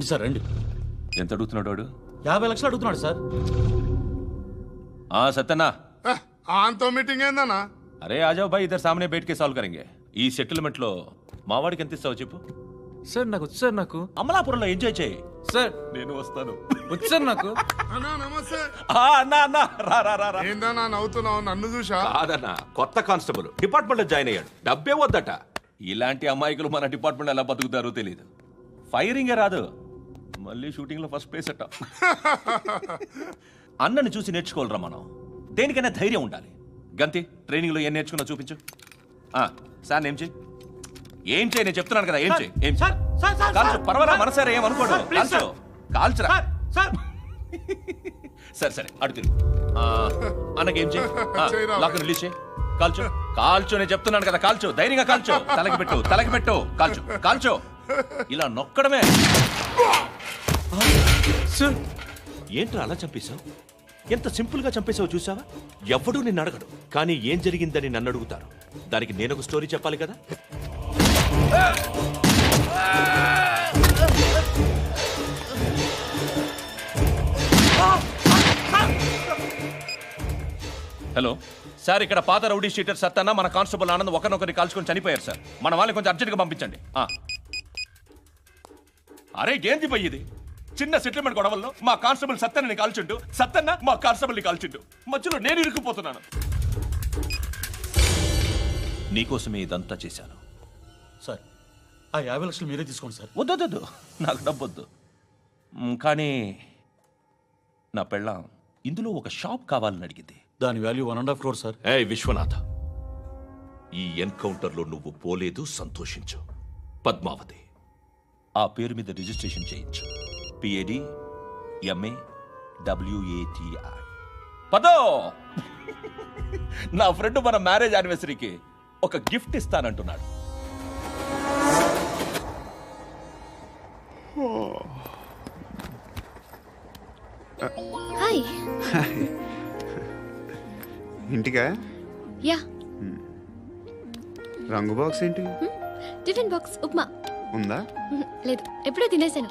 రండి సార్ రండి. ఎంత అడుగుతున్నాడు వాడు? యాభై లక్షలు అడుగుతున్నాడు సార్. ఆ సత్యనా ఆంతో మీటింగ్ ఏందన్నా? అరే ఆజావ్ భాయ్ ఇద్దరు సామనే బయటకే సాల్వ్ కరెంగే. ఈ సెటిల్మెంట్లో మావాడికి ఎంత ఇస్తావు చెప్పు. సార్ నాకు వచ్చు సార్ నాకు. అమలాపురంలో ఎంజాయ్ చేయి. సార్ నేను వస్తాను. వచ్చు సార్ నాకు. అన్నా నమస్తే. ఆ, అన్నా అన్నా. రా రా రా రా. ఏందన్నా నవ్వుతున్నావు? నన్ను చూసా కాదన్నా కొత్త కానిస్టేబుల్. డిపార్ట్మెంట్లో జాయిన్ అయ్యాడు. డబ్బే వద్దట. ఇలాంటి అమాయకులు మన డిపార్ట్మెంట్ ఎలా బతుకుతారో తెలియదు ఫైరింగే రాదు. మళ్ళీ షూటింగ్లో ఫస్ట్ ప్లేస్ అట్ట అన్నని చూసి నేర్చుకోవాలరా మనం. దేనికైనా ధైర్యం ఉండాలి. గంతి ట్రైనింగ్లో ఏం నేర్చుకున్నా చూపించు. ఆ, సార్ ఏం చేయి ఏం చేయి నేను చెప్తున్నాను కదా ఏం చేయి ఏం సార్ సార్ సార్ కాల్చు. పర్వాలా సార్, మనసారా ఏం అనుకోడు. సార్, ప్లీజ్, కాల్చు. కాల్చురా? Sir sir. సరే సరే అడు తిరుగు. ఆ, అన్నకేం చేయి. లాక్ రిలీజ్ చేయి కాల్చు. కాల్చు నేను చెప్తున్నాను కదా కాల్చు. ధైర్యంగా కాల్చు. తలకి పెట్టు తలకి పెట్టు. కాల్చు కాల్చు. ఇలా నొక్కడమే. సార్ ఏంట్రా అలా చంపేశావు? ఎంత సింపుల్గా చంపేశావు చూసావా ఎవడూ నిన్ను అడగడు కానీ ఏం జరిగిందని నన్ను అడుగుతారు. దానికి నేను ఒక స్టోరీ చెప్పాలి కదా? హలో సార్ ఇక్కడ పాత రౌడీ షీటర్ సత్తన్న మన కానిస్టేబుల్ ఆనంద్ ఒకరినొకరిని కాల్చుకొని చనిపోయారు సార్. మన వాళ్ళని కొంచెం అర్జెంట్గా పంపించండి. ఆ. అరే ఏంది పోయి ఇది? చిన్న సెటిల్మెంట్ గొడవల్లో మా కానిస్టేబుల్ సత్తన్నని కాల్చుండు సత్తన్న మా కానిస్టేబుల్ని కాల్చుండు. మధ్యలో నేను ఇరుక్కుపోతున్నాను. నీకోసమే ఇదంతా చేశాను. సార్ ఆ యాభై లక్షలు మీరే తీసుకోండి సార్. వద్దొద్దు నాకు డబ్బొద్దు. కానీ నా పెళ్ళాం ఇందులో ఒక షాప్ కావాలని అడిగింది. దాని value one and half crore sir. ఏ విశ్వనాథ. ఈ ఎన్కౌంటర్లో నువ్వు పోలేదు సంతోషించు. పద్మావతి. ఆ పేరు మీద రిజిస్ట్రేషన్ చేయించు. పిఏడి ఎంఏ డబ్ల్యూఏటిఐ పదో! నా ఫ్రెండ్ మన మ్యారేజ్ యానివర్సరీకి ఒక గిఫ్ట్ ఇస్తానంటున్నాడు. హాయ్. ఇంటికా? యా. రంగు బాక్స్ ఏంటి? Tiffin box upma. ఉందా? లేదు ఎప్పుడో తినేసాను.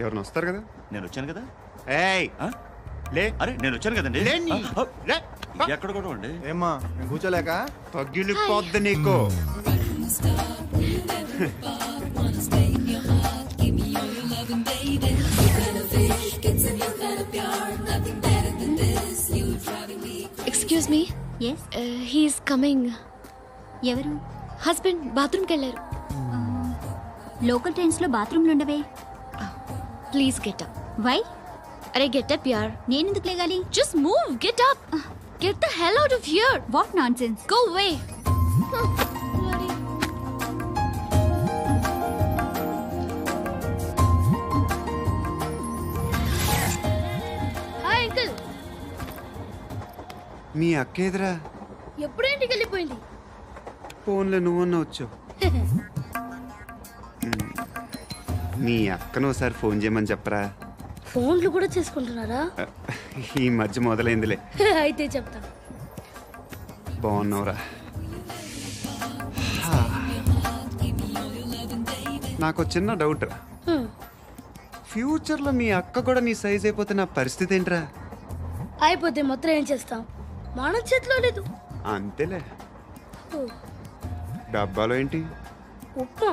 ఎవరైనా వస్తారు కదా? నేను వచ్చాను కదా? ఏయ్! ఆ? లే! అరే నేను వచ్చాను కదండి. లే నీ. ఆ, లే! ఎక్కడ కూడా అండి ఏమ్మా నేను కూర్చోలేక? తగ్గిలిపోద్ది నీకు. Excuse me yes he's coming ఎవరు? హస్బెండ్ బాత్రూమ్కి వెళ్ళారు. లోకల్ ట్రైన్స్లో బాత్రూమ్లు ఉండవే. ప్లీజ్ గెట్ అప్ వై అరే గెట్ అప్ యార్ నేనెందుకు లేగాలి? Just move get up get the hell out of here what nonsense go way మీ అక్క ఎదురా ఎప్పుడు ఇంటికి వెళ్ళిపోయింది. ఫోన్లో నువ్వన్నా వచ్చు మీ అక్కను ఒకసారి ఫోన్ చేయమని చెప్పరా? ఫోన్లు కూడా చేసుకుంటున్నారా? ఈ మధ్య మొదలైందిలే. అయితే చెప్తా. బాగున్నావురా. నాకు చిన్న డౌట్. ఫ్యూచర్లో మీ అక్క కూడా నీ సైజ్ అయిపోతే నా పరిస్థితి ఏంట్రా? అయిపోతే మొత్తం ఏం చేస్తాం? మన చేతిలో లేదు. అంతేలే. డబ్బాలో ఏంటి? ఉప్మా.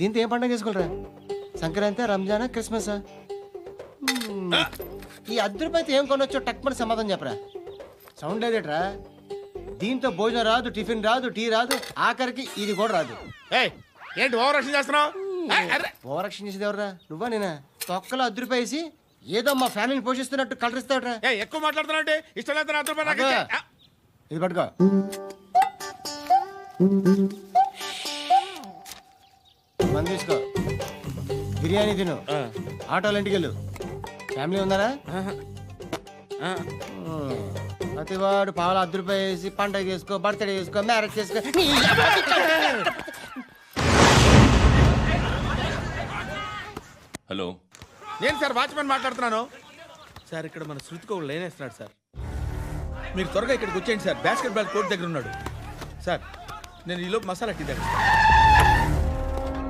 దీంతో ఏం పండుగ చేసుకోలేరా సంక్రాంతి రంజానా క్రిస్మస్? ఈ రూపాయలతో ఏం కొనొచ్చో టక్మని సమాధానం చెప్పరా. సౌండ్ లేదేట్రా? దీంతో భోజనం రాదు టిఫిన్ రాదు టీ రాదు ఆఖరికి ఇది కూడా రాదు. ఏయ్ ఏంటి ఓవర్ రక్షణ చేస్తున్నావు? ఓవరాక్షన్ చేసేది ఎవరా నువ్వా నేనా? తొక్కలో వేసి ఏదో మా ఫ్యామిలీని పోషిస్తున్నట్టు కలరిస్తావుట్రా ఏ ఎక్కువ మాట్లాడుతున్నావు అంటే ఇష్టం లేదు. ఆ, ఇది పట్టుకో. మంది తీసుకో బిర్యానీ తిను. ఆటోలు ఇంటికి వెళ్ళు. ఫ్యామిలీ ఉన్నారా ఆ. మ్మ్. ప్రతివాడు పావులు రూపాయి వేసి పండగ చేసుకో బర్త్డే చేసుకో మ్యారేజ్ చేసుకో. హలో. నేను సార్ వాచ్మెన్ మాట్లాడుతున్నాను? సార్ ఇక్కడ మన శృతికో లేనేస్తున్నాడు సార్. మీరు త్వరగా ఇక్కడికి వచ్చేయండి సార్. బాస్కెట్ బాల్ కోర్ట్ దగ్గర ఉన్నాడు. సార్ నేను ఈలోపు మసాలా టీ దగ్గర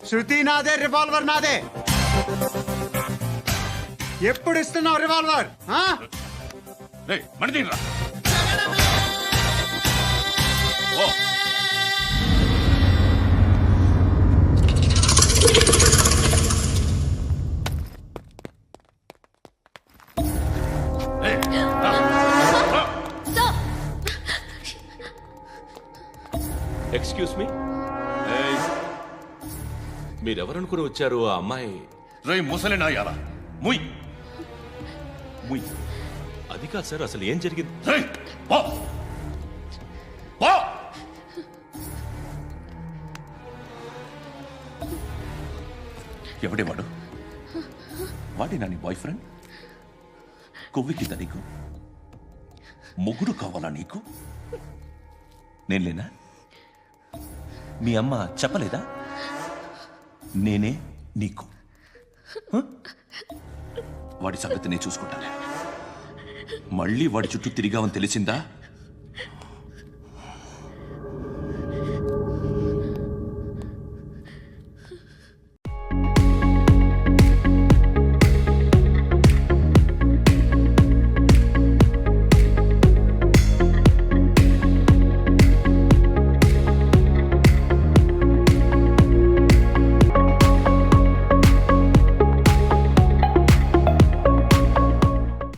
శృతి నాదే రివాల్వర్ నాదే. ఎప్పుడు ఇస్తున్నావు రివాల్వర్? ఎక్స్క్యూస్ మీ మీరెవరనుకుని వచ్చారు ఆ అమ్మాయి? రేయ్ ముసలి నాయాల ముయ్. ముయ్. అది కాదు సార్ అసలు ఏం జరిగింది? రేయ్ పో. పో. ఎవడే వాడు? వాడి నీ బాయ్ ఫ్రెండ్ కొవ్వికింద నీకు? మొగుడు కావాలా నీకు? నేను లేనా మీ అమ్మ చెప్పలేదా? నేనే నీకు. వాడి సంగతి నేను చూసుకుంటాను. మళ్ళీ వాడి చుట్టూ తిరిగావని తెలిసిందా?